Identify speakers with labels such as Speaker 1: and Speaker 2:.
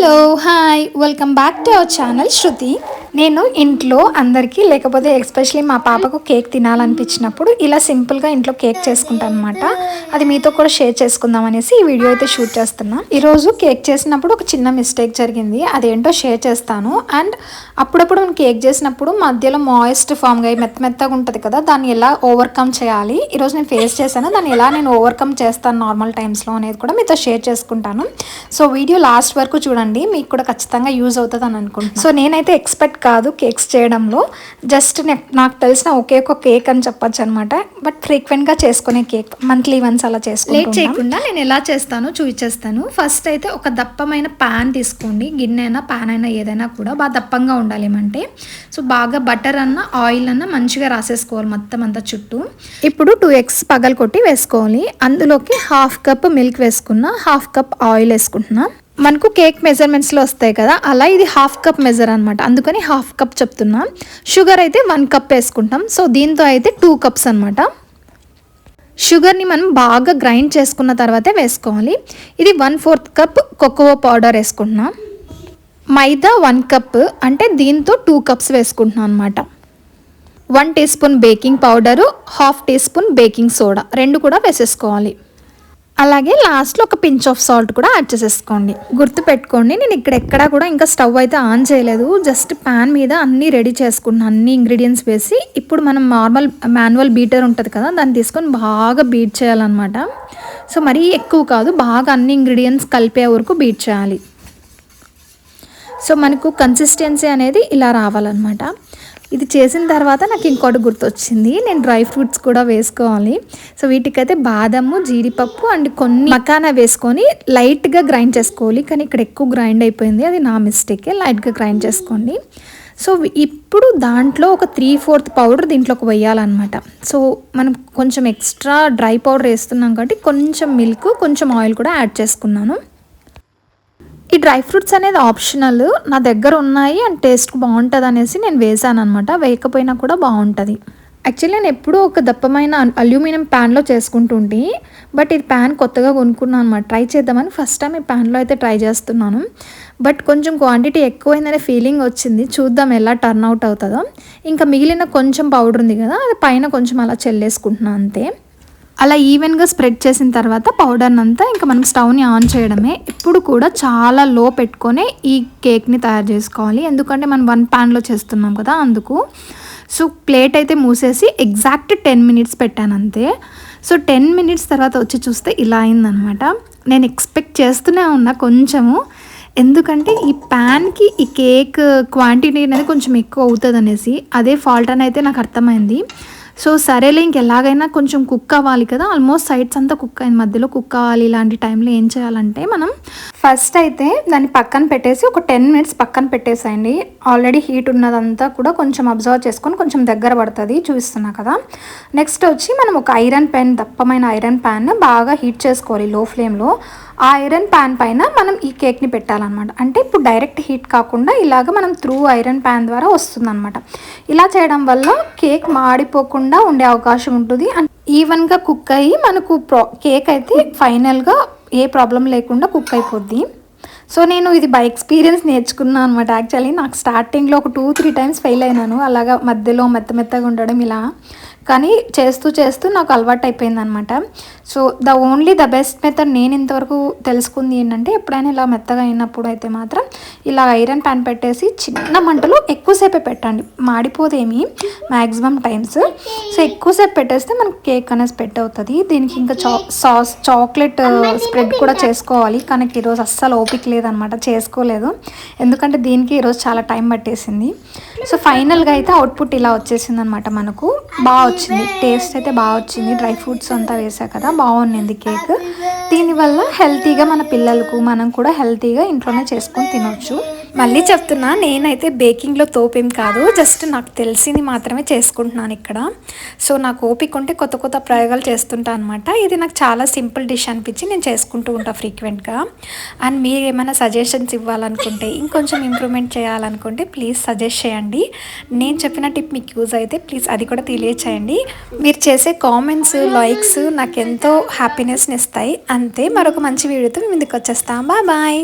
Speaker 1: Hello, hi, welcome back to our channel Shruti. నేను ఇంట్లో అందరికీ లేకపోతే ఎస్పెషలీ మా పాపకు కేక్ తినాలనిపించినప్పుడు ఇలా సింపుల్గా ఇంట్లో కేక్ చేసుకుంటాను అనమాట అది మీతో కూడా షేర్ చేసుకుందాం అనేసి ఈ వీడియో అయితే షూట్ చేస్తున్నా ఈరోజు కేక్ చేసినప్పుడు ఒక చిన్న మిస్టేక్ జరిగింది అదేంటో షేర్ చేస్తాను అండ్ అప్పుడప్పుడు మనం కేక్ చేసినప్పుడు మధ్యలో మాయిస్ట్ ఫామ్గా మెత్త మెత్తగా ఉంటుంది కదా దాన్ని ఎలా ఓవర్కమ్ చేయాలి ఈరోజు నేను ఫేస్ చేశాను దాన్ని ఎలా నేను ఓవర్కమ్ చేస్తాను నార్మల్ టైమ్స్లో అనేది కూడా మీతో షేర్ చేసుకుంటాను సో వీడియో లాస్ట్ వరకు చూడండి మీకు కూడా ఖచ్చితంగా యూజ్ అవుతుంది అని అనుకుంటున్నాను సో నేనైతే ఎక్స్పెక్ట్ కాదు కేక్స్ చేయడంలో జస్ట్ నాకు తెలిసిన ఒకే ఒక కేక్ అని చెప్పొచ్చు అనమాట బట్ ఫ్రీక్వెంట్గా చేసుకునే కేక్ మంత్లీ వన్స్ అలా చేసుకో లేట్ చేయకుండా నేను ఎలా చేస్తాను చూపించేస్తాను ఫస్ట్ అయితే ఒక దప్పమైన ప్యాన్ తీసుకోండి గిన్నె అయినా ప్యాన్ అయినా ఏదైనా కూడా బాగా దప్పంగా ఉండాలి ఏమంటే సో బాగా బటర్ అన్న ఆయిల్ అన్న మంచిగా రాసేసుకోవాలి మొత్తం అంతా చుట్టూ ఇప్పుడు టూ ఎగ్స్ పగలు కొట్టి వేసుకోవాలి అందులోకి హాఫ్ కప్ మిల్క్ వేసుకున్నా హాఫ్ కప్ ఆయిల్ వేసుకుంటున్నా మనకు కేక్ మెజర్మెంట్స్లో వస్తాయి కదా అలా ఇది హాఫ్ కప్ మెజర్ అనమాట అందుకని హాఫ్ కప్ చెప్తున్నాం షుగర్ అయితే వన్ కప్ వేసుకుంటాం సో దీంతో అయితే టూ కప్స్ అనమాట షుగర్ని మనం బాగా గ్రైండ్ చేసుకున్న తర్వాతే వేసుకోవాలి ఇది one fourth cup cocoa powder వేసుకుంటున్నాం మైదా వన్ కప్ అంటే దీంతో టూ కప్స్ వేసుకుంటున్నాం అనమాట one teaspoon baking powder half teaspoon baking soda రెండు కూడా వేసేసుకోవాలి అలాగే లాస్ట్లో ఒక పించ్ ఆఫ్ సాల్ట్ కూడా యాడ్ చేసేసుకోండి గుర్తుపెట్టుకోండి నేను ఇక్కడ ఎక్కడా కూడా ఇంకా స్టవ్ అయితే ఆన్ చేయలేదు జస్ట్ ప్యాన్ మీద అన్నీ రెడీ చేసుకున్నాను అన్ని ఇంగ్రీడియంట్స్ వేసి ఇప్పుడు మనం నార్మల్ మాన్యువల్ బీటర్ ఉంటుంది కదా దాన్ని తీసుకొని బాగా బీట్ చేయాలన్నమాట సో మరీ ఎక్కువ కాదు బాగా అన్ని ఇంగ్రీడియంట్స్ కలిపే వరకు బీట్ చేయాలి సో మనకు కన్సిస్టెన్సీ అనేది ఇలా రావాలన్నమాట ఇది చేసిన తర్వాత నాకు ఇంకోటి గుర్తొచ్చింది నేను డ్రై ఫ్రూట్స్ కూడా వేసుకోవాలి సో వీటికైతే బాదము జీడిపప్పు అండ్ కొన్ని మకానా వేసుకొని లైట్గా గ్రైండ్ చేసుకోవాలి కానీ ఇక్కడ ఎక్కువ గ్రైండ్ అయిపోయింది అది నా మిస్టేకే లైట్గా గ్రైండ్ చేసుకోండి సో ఇప్పుడు దాంట్లో ఒక త్రీ ఫోర్త్ పౌడర్ దీంట్లోకి వేయాలన్నమాట సో మనం కొంచెం ఎక్స్ట్రా డ్రై పౌడర్ వేస్తున్నాం కాబట్టి కొంచెం మిల్క్ కొంచెం ఆయిల్ కూడా యాడ్ చేసుకున్నాను ఈ డ్రై ఫ్రూట్స్ అనేది ఆప్షనల్ నా దగ్గర ఉన్నాయి అండ్ టేస్ట్ బాగుంటుంది అనేసి నేను వేసాను అనమాట వేయకపోయినా కూడా బాగుంటుంది యాక్చువల్లీ నేను ఎప్పుడూ ఒక దప్పమైన అల్యూమినియం ప్యాన్లో చేసుకుంటుంటే బట్ ఇది ప్యాన్ కొత్తగా కొనుక్కున్నాను అనమాట ట్రై చేద్దామని ఫస్ట్ టైం ఈ ప్యాన్లో అయితే ట్రై చేస్తున్నాను బట్ కొంచెం క్వాంటిటీ ఎక్కువైందనే ఫీలింగ్ వచ్చింది చూద్దాం ఎలా టర్న్ అవుట్ అవుతుందో ఇంకా మిగిలిన కొంచెం పౌడర్ ఉంది కదా అది పైన కొంచెం అలా చెల్లేసుకుంటున్నాను అంతే అలా ఈవెన్గా స్ప్రెడ్ చేసిన తర్వాత పౌడర్ని అంతా ఇంకా మనం స్టవ్ని ఆన్ చేయడమే ఎప్పుడు కూడా చాలా లో పెట్టుకొని ఈ కేక్ని తయారు చేసుకోవాలి ఎందుకంటే మనం వన్ ప్యాన్లో చేస్తున్నాం కదా అందుకు సో ప్లేట్ అయితే మూసేసి ఎగ్జాక్ట్ టెన్ మినిట్స్ పెట్టాను అంతే సో టెన్ మినిట్స్ తర్వాత వచ్చి చూస్తే ఇలా అయిందనమాట నేను ఎక్స్పెక్ట్ చేస్తూనే ఉన్నా కొంచెము ఎందుకంటే ఈ ప్యాన్కి ఈ కేక్ క్వాంటిటీ అనేది కొంచెం ఎక్కువ అవుతుంది అనేసి అదే ఫాల్ట్ అని అయితే నాకు అర్థమైంది సో సరేలే ఇంకెలాగైనా కొంచెం కుక్ అవ్వాలి కదా ఆల్మోస్ట్ సైడ్స్ అంతా కుక్ అయిన మధ్యలో కుక్ అవ్వాలి ఇలాంటి టైంలో ఏం చేయాలంటే మనం ఫస్ట్ అయితే దాన్ని పక్కన పెట్టేసి ఒక టెన్ మినిట్స్ పక్కన పెట్టేసేయండి ఆల్రెడీ హీట్ ఉన్నదంతా కూడా కొంచెం అబ్జర్వ్ చేసుకొని కొంచెం దగ్గర పడుతుంది చూపిస్తున్నా కదా నెక్స్ట్ వచ్చి మనం ఒక ఐరన్ ప్యాన్ దప్పమైన ఐరన్ ప్యాన్ బాగా హీట్ చేసుకోవాలి లో ఫ్లేమ్లో ఆ ఐరన్ ప్యాన్ పైన మనం ఈ కేక్ని పెట్టాలన్నమాట అంటే ఇప్పుడు డైరెక్ట్ హీట్ కాకుండా ఇలాగ మనం త్రూ ఐరన్ ప్యాన్ ద్వారా వస్తుందన్నమాట ఇలా చేయడం వల్ల కేక్ మాడిపోకుండా ఉండే అవకాశం ఉంటుంది అండ్ ఈవెన్గా కుక్ అయ్యి మనకు కేక్ అయితే ఫైనల్గా ఏ ప్రాబ్లం లేకుండా కుక్ అయిపోద్ది సో నేను ఇది బై ఎక్స్పీరియన్స్ నేర్చుకున్నాను అనమాట యాక్చువల్లీ నాకు స్టార్టింగ్లో ఒక టూ త్రీ టైమ్స్ ఫెయిల్ అయినాను అలాగా మధ్యలో మెత్త మెత్తగా ఉండడం ఇలా కానీ చేస్తూ చేస్తూ నాకు అలవాటు అయిపోయింది అనమాట so the only the best method నేను ఇంతవరకు తెలుసుకుంది ఏంటంటే ఎప్పుడైనా ఇలా మెత్తగా అయినప్పుడు అయితే మాత్రం ఇలా ఐరన్ ప్యాన్ పెట్టేసి చిన్న మంటలో ఎక్కువసేపే పెట్టండి మాడిపోదేమి మ్యాక్సిమం టైమ్స్ సో ఎక్కువసేపు పెట్టేస్తే మనకి కేక్ అనేది స్ప్రెడ్ అవుతుంది దీనికి ఇంకా చా సాస్ చాక్లెట్ స్ప్రెడ్ కూడా చేసుకోవాలి కానీ ఈరోజు అస్సలు ఓపిక లేదనమాట చేసుకోలేదు ఎందుకంటే దీనికి ఈరోజు చాలా టైం పట్టేసింది సో ఫైనల్గా అయితే అవుట్పుట్ ఇలా వచ్చేసింది అనమాట మనకు బాగా వచ్చింది టేస్ట్ అయితే బాగా వచ్చింది డ్రై ఫ్రూట్స్ అంతా వేసా కదా బాగుండింది కేక్ దీనివల్ల హెల్తీగా మన పిల్లలకు మనం కూడా హెల్తీగా ఇంట్లోనే చేసుకొని తినొచ్చు మళ్ళీ చెప్తున్నా నేనైతే బేకింగ్లో తోపేం కాదు జస్ట్ నాకు తెలిసింది మాత్రమే చేసుకుంటున్నాను ఇక్కడ సో నాకు ఓపిక ఉంటే కొత్త కొత్త ప్రయోగాలు చేస్తుంటా అనమాట ఇది నాకు చాలా సింపుల్ డిష్ అనిపించి నేను చేసుకుంటూ ఉంటాను ఫ్రీక్వెంట్గా అండ్ మీరు ఏమైనా సజెషన్స్ ఇవ్వాలనుకుంటే ఇంకొంచెం ఇంప్రూవ్మెంట్ చేయాలనుకుంటే ప్లీజ్ సజెస్ట్ చేయండి నేను చెప్పిన టిప్ మీకు యూజ్ అయితే ప్లీజ్ అది కూడా తెలియచేయండి మీరు చేసే కామెంట్స్ లైక్స్ నాకు ఎంతో హ్యాపీనెస్ని ఇస్తాయి అంతే మరొక మంచి వీడియోతో మేము ఇందుకు వచ్చేస్తాం బాయ్